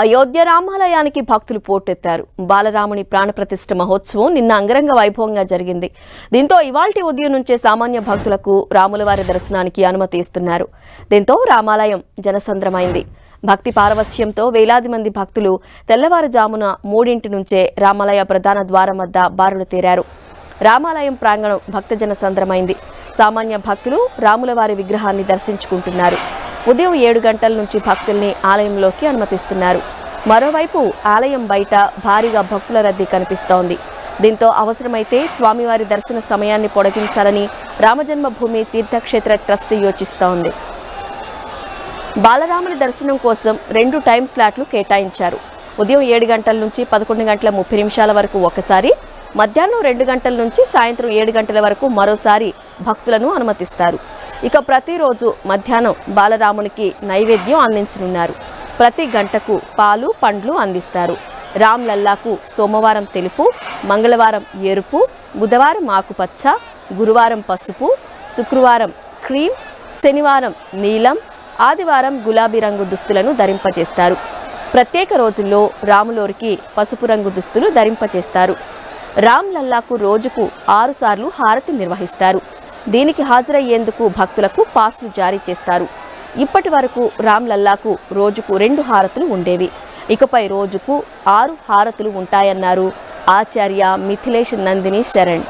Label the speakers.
Speaker 1: అయోధ్య రామాలయానికి భక్తులు పోటెత్తారు. బాలరాముని ప్రాణప్రతిష్ఠ మహోత్సవం నిన్న అంగరంగ వైభవంగా జరిగింది. దీంతో ఇవాల్టి ఉదయం నుంచే సామాన్య భక్తులకు రాములవారి దర్శనానికి అనుమతి ఇస్తున్నారు. దీంతో రామాలయం జనసంద్రమైంది. భక్తి పారవస్యంతో వేలాది మంది భక్తులు తెల్లవారుజామున మూడింటి నుంచే రామాలయ ప్రధాన ద్వారం వద్ద బారులు తీరారు. రామాలయం ప్రాంగణం భక్తజన సంద్రమైంది. సామాన్య భక్తులు రాములవారి విగ్రహాన్ని దర్శించుకుంటున్నారు. ఉదయం ఏడు గంటల నుంచి భక్తుల్ని ఆలయంలోకి అనుమతిస్తున్నారు. మరోవైపు ఆలయం బయట భారీగా భక్తుల రద్దీ కనిపిస్తోంది. దీంతో అవసరమైతే స్వామివారి దర్శన సమయాన్ని పొడిగించాలని రామజన్మభూమి తీర్థక్షేత్ర ట్రస్ట్ యోచిస్తోంది. బాలరాముని దర్శనం కోసం రెండు టైం స్లాట్లు కేటాయించారు. ఉదయం ఏడు గంటల నుంచి పదకొండు గంటల ముప్పై నిమిషాల వరకు ఒకసారి మధ్యాహ్నం రెండు గంటల నుంచి సాయంత్రం ఏడు గంటల వరకు మరోసారి భక్తులను అనుమతిస్తారు. ఇక ప్రతిరోజు మధ్యాహ్నం బాలరామునికి నైవేద్యం అందించనున్నారు. ప్రతి గంటకు పాలు పండ్లు అందిస్తారు. రామ్ లల్లాకు సోమవారం తెలుపు మంగళవారం ఎరుపు బుధవారం ఆకుపచ్చ గురువారం పసుపు శుక్రవారం క్రీమ్ శనివారం నీలం ఆదివారం గులాబీ రంగు దుస్తులను ధరింపజేస్తారు. ప్రత్యేక రోజుల్లో రాములోరికి పసుపు రంగు దుస్తులు ధరింపచేస్తారు రామ్ లల్లాకు రోజుకు ఆరుసార్లు హారతి నిర్వహిస్తారు. దీనికి హాజరయ్యేందుకు భక్తులకు పాస్లు జారీ చేస్తారు. ఇప్పటి వరకు రామ్ లల్లాకు రోజుకు రెండు హారతులు ఉండేవి. ఇకపై రోజుకు ఆరు హారతులు ఉంటాయన్నారు. ఆచార్య మిథిలేష్ నందిని శరణ్.